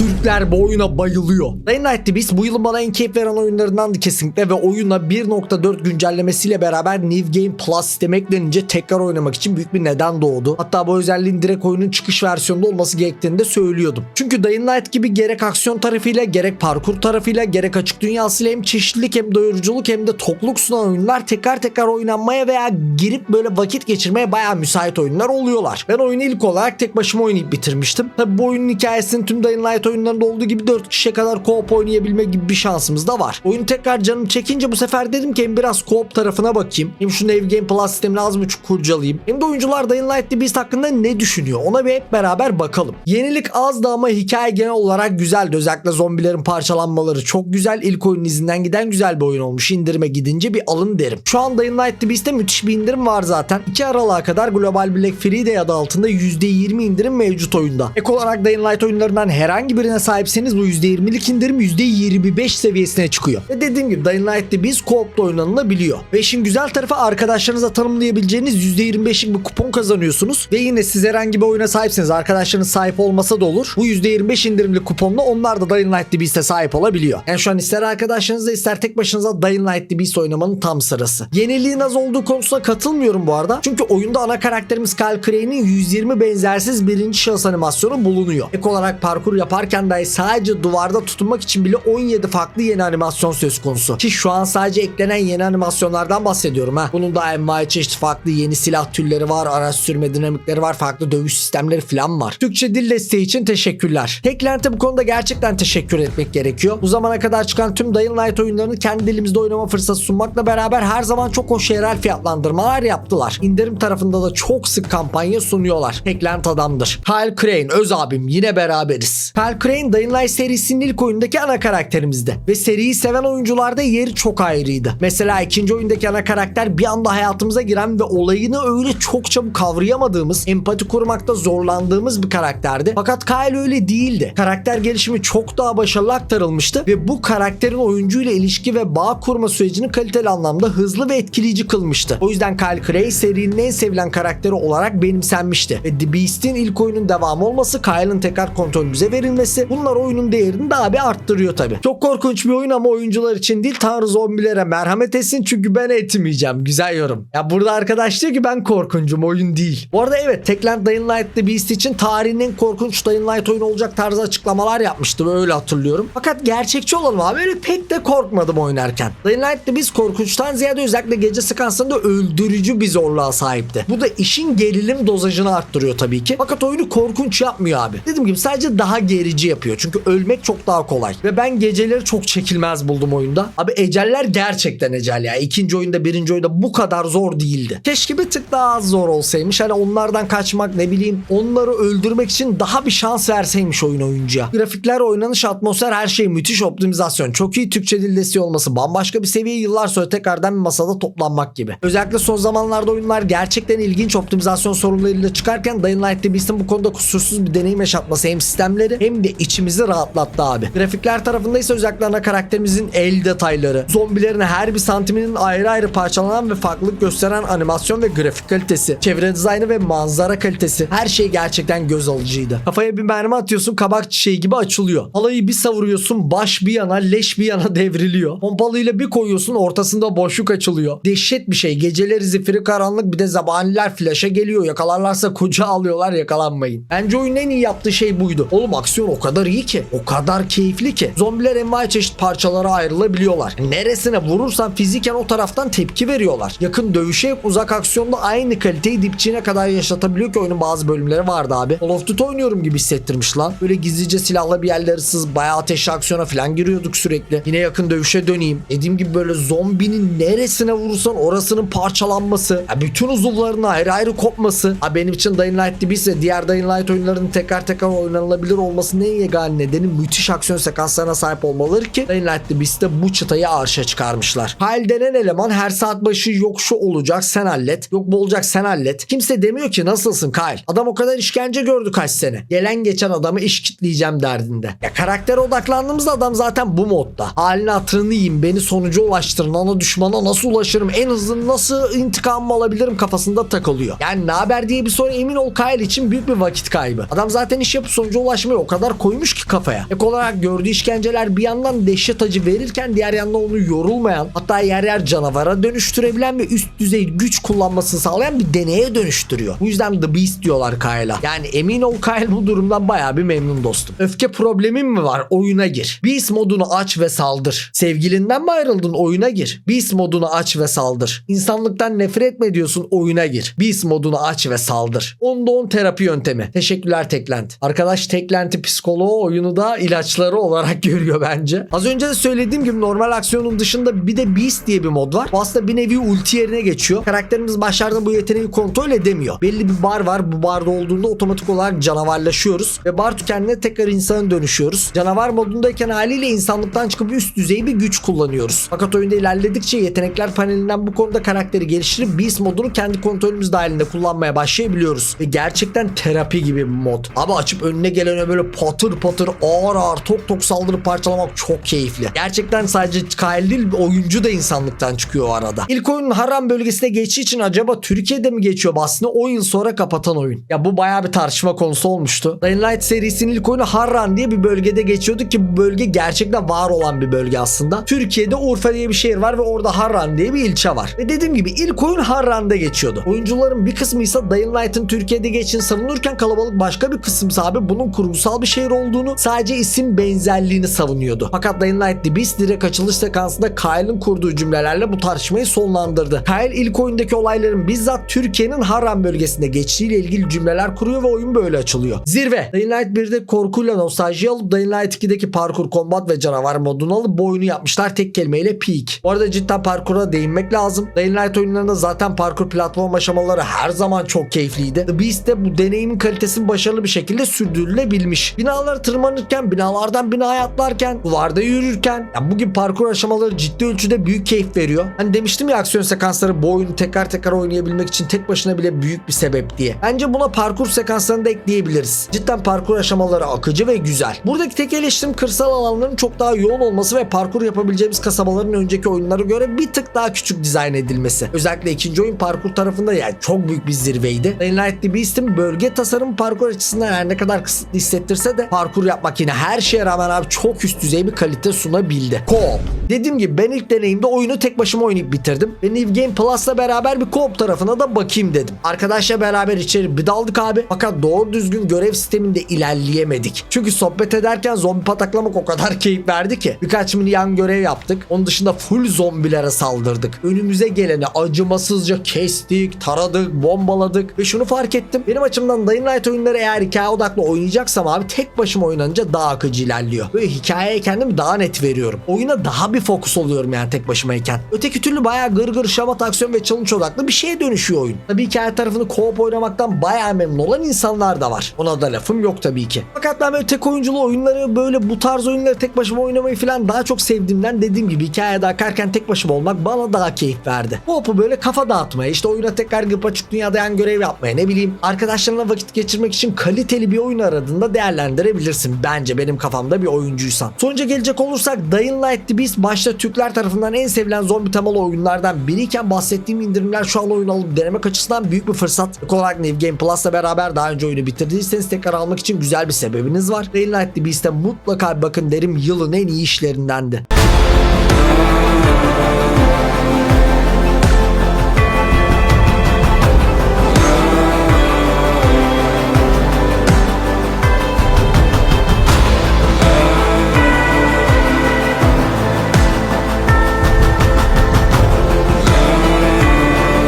Türkler bu oyuna bayılıyor. Dying Light Beast bu yılın bana en keyif veren oyunlarındandı kesinlikle ve oyuna 1.4 güncellemesiyle beraber New Game Plus sistemi eklenince tekrar oynamak için büyük bir neden doğdu. Hatta bu özelliğin direkt oyunun çıkış versiyonunda olması gerektiğini de söylüyordum. Çünkü Dying Light gibi gerek aksiyon tarafıyla gerek parkur tarafıyla gerek açık dünyasıyla hem çeşitlilik hem doyuruculuk hem de tokluk sunan oyunlar tekrar tekrar oynanmaya veya girip böyle vakit geçirmeye bayağı müsait oyunlar oluyorlar. Ben oyunu ilk olarak tek başıma oynayıp bitirmiştim. Tabi bu oyunun hikayesinin tüm Dying Light oyunlarında olduğu gibi 4 kişiye kadar co-op oynayabilme gibi bir şansımız da var. Oyun tekrar canım çekince bu sefer dedim ki hem biraz co-op tarafına bakayım. Hem şu New Game Plus sistemini az buçuk kurcalayayım. Hem de oyuncular Dying Light The Beast hakkında ne düşünüyor ona bir hep beraber bakalım. Yenilik azdı ama hikaye genel olarak güzeldi. Özellikle zombilerin parçalanmaları çok güzel. İlk oyunun izinden giden güzel bir oyun olmuş. İndirime gidince bir alın derim. Şu an Dying Light The Beast'te müthiş bir indirim var zaten. 2 Aralık'a kadar Global Black Friday adı altında %20 indirim mevcut oyunda. Ek olarak Dying Light oyunlarından herhangi birine sahipseniz bu %20'lik indirim %25 seviyesine çıkıyor. Ve dediğim gibi Dying Light The Beast co-op'ta oynanılabiliyor. Ve işin güzel tarafı arkadaşlarınıza tanımlayabileceğiniz %25'lik bir kupon kazanıyorsunuz. Ve yine siz herhangi bir oyuna sahipseniz arkadaşlarınız sahip olmasa da olur. Bu %25 indirimli kuponla onlar da Dying Light Beast'e sahip olabiliyor. Yani şu an ister arkadaşlarınızla ister tek başınıza Dying Light Beast oynamanın tam sırası. Yeniliğin az olduğu konusuna katılmıyorum bu arada. Çünkü oyunda ana karakterimiz Kyle Crane'in 120 benzersiz birinci şahıs animasyonu bulunuyor. Ek olarak parkur yaparken dahi sadece duvarda tutunmak için bile 17 farklı yeni animasyon söz konusu. Ki şu an sadece eklenen yeni animasyonlardan bahsediyorum ha. Bunun da envai çeşit farklı yeni silah türleri var, araç sürme dinamikleri var, farklı dövüş sistemleri falan var. Türkçe dil desteği için teşekkürler. Teklente bu konuda gerçekten teşekkür etmek gerekiyor. Bu zamana kadar çıkan tüm Dying Light oyunlarını kendi dilimizde oynama fırsatı sunmakla beraber her zaman çok hoş yerel fiyatlandırmalar yaptılar. İndirim tarafında da çok sık kampanya sunuyorlar. Teklent adamdır. Kyle Crane, öz abim yine beraberiz. Kyle Crane Dying Light serisinin ilk oyundaki ana karakterimizdi. Ve seriyi seven oyuncularda yeri çok ayrıydı. Mesela ikinci oyundaki ana karakter bir anda hayatımıza giren ve olayını öyle çok çabuk kavrayamadığımız, empati kurmakta zorlandığımız bir karakterdi. Fakat Kyle öyle değildi. Karakter gelişimi çok daha başarılı aktarılmıştı ve bu karakterin oyuncuyla ilişki ve bağ kurma sürecini kaliteli anlamda hızlı ve etkileyici kılmıştı. O yüzden Kyle Cray serinin en sevilen karakteri olarak benimsenmişti. Ve The Beast'in ilk oyunun devamı olması, Kyle'ın tekrar kontrolümüze verilmesi bunlar oyunun değerini daha bir arttırıyor tabi. Çok korkunç bir oyun ama oyuncular için değil tanrı zombilere merhamet etsin çünkü ben etmeyeceğim. Güzel yorum. Ya burada arkadaş diyor ki ben korkuncum oyun değil. Bu arada evet Techland Dying Light The Beast için tarihin en korkunç Dying Light oyunu olacak tarzı açıklamalar yapmıştı öyle hatırlıyorum. Fakat gerçekçi olalım abi öyle pek de korkmadım oynarken. Dying Light The Beast korkunçtan ziyade özellikle gece sekansında öldürücü bir zorluğa sahipti. Bu da işin gerilim dozajını arttırıyor tabii ki. Fakat oyunu korkunç yapmıyor abi. Dediğim gibi sadece daha gerici yapıyor. Çünkü ölmek çok daha kolay. Ve ben geceleri çok çekilmez buldum oyunda. Abi eceller gerçekten ecel ya. İkinci oyunda birinci oyunda bu kadar zor değildi. Keşke bir tık daha az zor olsaymış. Hani onlardan kaçmak ne bileyim onları öldürmek için daha bir şans verseymiş oyun oyuncuya. Grafikler, oynanış, atmosfer her şey müthiş optimizasyon. Çok iyi Türkçe dil desteği olması bambaşka bir seviye yıllar sonra tekrardan bir masada toplanmak gibi. Özellikle son zamanlarda oyunlar gerçekten ilginç optimizasyon sorunlarıyla çıkarken Dying Light The bu konuda kusursuz bir deneyim yaşatması hem sistemleri hem de içimizi rahatlattı abi. Grafikler tarafında ise özellikle ana karakterimizin el detayları, zombilerin her bir santiminin ayrı ayrı parçalanan ve farklılık gösteren animasyon ve grafik kalitesi, çevre dizaynı ve manzara kalitesi her şey gerçekten göz alıcıydı. Kafaya bir mermi atıyorsun kabak çiçeği gibi açılıyor. Halayı bir savuruyorsun baş bir yana leş bir yana devriliyor. Pompalıyla bir koyuyorsun ortasında boşluk açılıyor. Dehşet bir şey. Geceleri zifiri karanlık bir de zabaniler flaşa geliyor. Yakalarlarsa kucağa alıyorlar yakalanmayın. Bence oyunun en iyi yaptığı şey buydu. Oğlum aksiyon o kadar iyi ki. O kadar keyifli ki. Zombiler envai çeşit parçalara ayrılabiliyorlar. Neresine vurursan fiziken o taraftan tepki veriyorlar. Yakın dövüşe yok uzak aksiyonda aynı kaliteyi dipçiğine kadar yaşatabiliyor ki oyunun bazı bölümleri vardı abi. Call of Duty oynuyorum gibi hissettirmiş lan. Böyle gizlice silahla bir yerleri sız bayağı ateşli aksiyona falan giriyorduk sürekli. Yine yakın dövüşe döneyim. Dediğim gibi böyle zombinin neresine vurursan orasının parçalanması. Ya bütün uzuvlarının ayrı ayrı kopması. Ha benim için Dying Light ise diğer Dying Light oyunlarının tekrar tekrar oynanılabilir olmasının en yegane nedeni müthiş aksiyon sekanslarına sahip olmaları ki Dying Light the Beast'te bu çıtayı arşa çıkarmışlar. Kyle denen eleman her saat başı yok şu olacak sen hallet. Yok bu olacak sen hallet. Kimse demiyor ki nasılsın Kyle? Adam o kadar işkence gördü kaç sene. Gelen geçen adamı iş kitleyeceğim derdinde. Ya karaktere odaklandığımızda adam zaten bu modda. Halini hatırını yiyeyim beni sonuca ulaştırın. Ana düşmana nasıl ulaşırım? En hızlı nasıl intikamımı alabilirim kafasında takılıyor. Yani ne haber diye bir soru emin ol Kyle için büyük bir vakit kaybı. Adam zaten iş yapıp sonuca ulaşmayı o kadar kadar koymuş ki kafaya. Ek olarak gördüğü işkenceler bir yandan dehşet acı verirken diğer yandan onu yorulmayan hatta yer yer canavara dönüştürebilen ve üst düzey güç kullanmasını sağlayan bir deneye dönüştürüyor. Bu yüzden The Beast diyorlar Kyle'a. Yani emin ol Kyle bu durumdan bayağı bir memnun dostum. Öfke problemin mi var? Oyuna gir. Beast modunu aç ve saldır. Sevgilinden mi ayrıldın? Oyuna gir. Beast modunu aç ve saldır. İnsanlıktan nefret etme diyorsun? Oyuna gir. Beast modunu aç ve saldır. Onda 10 terapi yöntemi. Teşekkürler Teklent. Arkadaş Teklent'i psikoloğu oyunu da ilaçları olarak görüyor bence. Az önce de söylediğim gibi normal aksiyonun dışında bir de Beast diye bir mod var. Bu aslında bir nevi ulti yerine geçiyor. Karakterimiz başlarda bu yeteneği kontrol edemiyor. Belli bir bar var. Bu barda olduğunda otomatik olarak canavarlaşıyoruz. Ve bar tükendiğinde tekrar insana dönüşüyoruz. Canavar modundayken haliyle insanlıktan çıkıp üst düzey bir güç kullanıyoruz. Fakat oyunda ilerledikçe yetenekler panelinden bu konuda karakteri geliştirip Beast modunu kendi kontrolümüz dahilinde kullanmaya başlayabiliyoruz. Ve gerçekten terapi gibi bir mod. Abi açıp önüne gelene böyle patır patır ağır ağır tok tok saldırıp parçalamak çok keyifli. Gerçekten sadece Kyle değil oyuncu da insanlıktan çıkıyor o arada. İlk oyunun Harran bölgesine geçtiği için acaba Türkiye'de mi geçiyor bahsini 10 yıl sonra kapatan oyun. Ya bu bayağı bir tartışma konusu olmuştu. Dying Light serisinin ilk oyunu Harran diye bir bölgede geçiyordu ki bu bölge gerçekten var olan bir bölge aslında. Türkiye'de Urfa diye bir şehir var ve orada Harran diye bir ilçe var. Ve dediğim gibi ilk oyun Harran'da geçiyordu. Oyuncuların bir kısmı ise Dying Light'ın Türkiye'de geçtiğini savunurken kalabalık başka bir kısım ise abi bunun kurgusal bir şehir olduğunu sadece isim benzerliğini savunuyordu. Fakat Dying Light The Beast direkt açılış sekansında Kyle'ın kurduğu cümlelerle bu tartışmayı sonlandırdı. Kyle ilk oyundaki olayların bizzat Türkiye'nin Harran bölgesinde geçtiğiyle ilgili cümleler kuruyor ve oyun böyle açılıyor. Zirve. Dying Light 1'de korkuyla nostalji alıp Dying Light 2'deki parkur, kombat ve canavar modunu alıp bu oyunu yapmışlar tek kelimeyle peak. Bu arada cidden parkura değinmek lazım. Dying Light oyunlarında zaten parkur platform aşamaları her zaman çok keyifliydi. The Beast'te bu deneyimin kalitesini başarılı bir şekilde sürdürülebilmiş. Binalara tırmanırken, binalardan binaya atlarken, duvarda yürürken ya bugün parkur aşamaları ciddi ölçüde büyük keyif veriyor. Hani demiştim ya aksiyon sekansları bu oyunu tekrar tekrar oynayabilmek için tek başına bile büyük bir sebep diye. Bence buna parkur sekanslarını da ekleyebiliriz. Cidden parkur aşamaları akıcı ve güzel. Buradaki tek eleştirim kırsal alanların çok daha yoğun olması ve parkur yapabileceğimiz kasabaların önceki oyunlara göre bir tık daha küçük dizayn edilmesi. Özellikle ikinci oyun parkur tarafında yani çok büyük bir zirveydi. Dying Light The Beast'in bölge tasarım parkur açısından her ne kadar kısıtlı hissettirse de parkur yapmak yine her şeye rağmen abi çok üst düzey bir kalite sunabildi. Co-op. Dediğim gibi ben ilk deneyimde oyunu tek başıma oynayıp bitirdim. Ve New Game Plus'la beraber bir co-op tarafına da bakayım dedim. Arkadaşla beraber içeri bir daldık abi. Fakat doğru düzgün görev sisteminde ilerleyemedik. Çünkü sohbet ederken zombi pataklamak o kadar keyif verdi ki. Birkaç mini yan görev yaptık. Onun dışında full zombilere saldırdık. Önümüze geleni acımasızca kestik, taradık, bombaladık. Ve şunu fark ettim. Benim açımdan Dying Light oyunları eğer hikaye odaklı oynayacaksam abi tek başıma oynanınca daha akıcı ilerliyor. Böyle hikayeye kendimi daha net veriyorum. Oyuna daha bir fokus oluyorum yani tek başımayken. Öteki türlü bayağı gır gır şamat aksiyon ve challenge odaklı bir şeye dönüşüyor oyun. Tabii hikaye tarafını co-op oynamaktan bayağı memnun olan insanlar da var. Ona da lafım yok tabii ki. Fakat ben böyle tek oyunculu oyunları böyle bu tarz oyunları tek başıma oynamayı falan daha çok sevdiğimden dediğim gibi hikayede akarken tek başıma olmak bana daha keyif verdi. Co-op'u böyle kafa dağıtmaya işte oyuna tekrar girip açık dünyada yan görev yapmaya ne bileyim arkadaşlarına vakit geçirmek için kaliteli bir oyun aradığında değerlendirebilirsin. Bence benim kafamda bir oyuncuysan. Sonuca gelecek olursak Dying Light The Beast başta Türkler tarafından en sevilen zombi temalı oyunlardan biriyken bahsettiğim indirimler şu an oyun alıp denemek açısından büyük bir fırsat. İlk olarak New Game Plus'la beraber daha önce oyunu bitirdiyseniz tekrar almak için güzel bir sebebiniz var. Dying Light The Beast'e mutlaka bakın derim yılın en iyi işlerindendi.